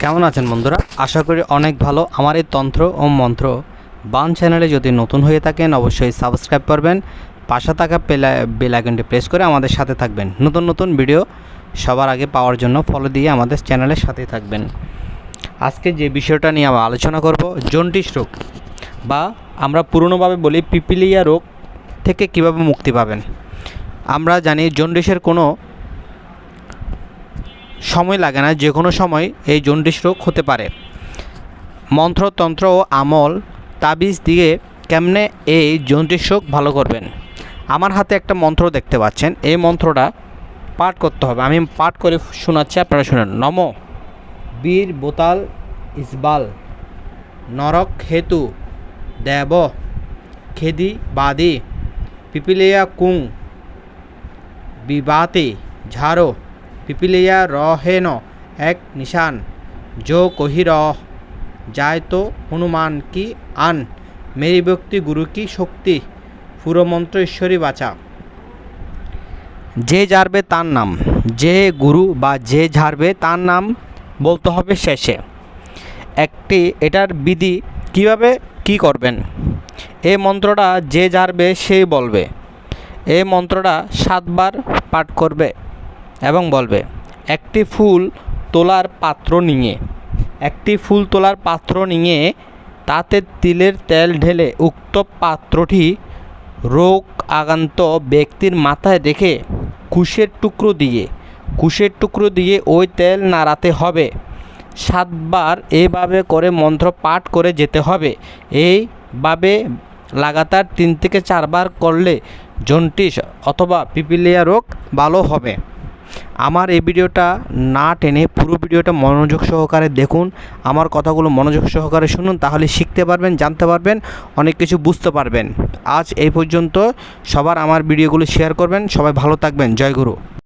কেমন আছেন বন্ধুরা? আশা করি অনেক ভালো। আমার এই তন্ত্র ও মন্ত্র বান চ্যানেলে যদি নতুন হয়ে থাকেন, অবশ্যই সাবস্ক্রাইব করবেন। পাশে থাকা বেলা বেল আইকনটি প্রেস করে আমাদের সাথে থাকবেন। নতুন নতুন ভিডিও সবার আগে পাওয়ার জন্য ফলো দিয়ে আমাদের চ্যানেলের সাথেই থাকবেন। আজকে যে বিষয়টা নিয়ে আমরা আলোচনা করব, জন্ডিস রোগ বা আমরা পুরনোভাবে বলি পিপিলিয়া রোগ থেকে কীভাবে মুক্তি পাবেন। আমরা জানি জন্ডিসের কোনো সময় লাগে না যে কোনো সময় এই জন্ডিস রোগ হতে পারে। মন্ত্রতন্ত্র ও আমল তাবিজ দিয়ে কেমনে এই জন্ডিস রোগ ভালো করবেন? আমার হাতে একটা মন্ত্র দেখতে পাচ্ছেন। এই মন্ত্রটা পাঠ করতে হবে। আমি পাঠ করে শোনাচ্ছি, আপনারা শুনেন। নম বীর বোতাল ইসবাল, নরক হেতু দেব, খেদি বাদি, পিপিলিয়া কুং, বিবাতে ঝাড়ো। পিপিলিয়া রহেন এক নিশান। যো কহি রহ যায় তো হনুমান কি আন? মেরি ব্যক্তি গুরু কি শক্তি? পুরমন্ত্র ঈশ্বরী বাঁচা। যে ঝাড়বে তার নাম, যে গুরু বা যে ঝাড়বে তার নাম, বলতে হবে শেষে। একটি এটার বিধি কীভাবে কি করবেন? এই মন্ত্রটা যে ঝাড়বে সেই বলবে। এই মন্ত্রটা সাতবার পাঠ করবে। এবং বলবে, একটি ফুল তোলার পাত্র নিয়ে একটি ফুল তোলার পাত্র নিয়ে তাতে তিলের তেল ঢেলে উক্ত পাত্রটি রোগ আগান্ত ব্যক্তির মাথায় রেখে কুশের টুকরো দিয়ে, কুশের টুকরো দিয়ে ওই তেল নাড়াতে হবে। সাতবার এভাবে করে মন্ত্র পাঠ করে যেতে হবে। এইভাবে লাগাতার তিন থেকে চারবার করলে জন্টিস অথবা পিপিলিয়া রোগ ভালো হবে। আমার এই ভিডিওটা না টেনে পুরো ভিডিওটা মনোযোগ সহকারে দেখুন, আমার কথাগুলো মনোযোগ সহকারে শুনুন, তাহলে শিখতে পারবেন, জানতে পারবেন, অনেক কিছু বুঝতে পারবেন। আজ এই পর্যন্ত সবার আমার ভিডিওগুলো শেয়ার করবেন, সবাই ভালো থাকবেন, জয় গুরু।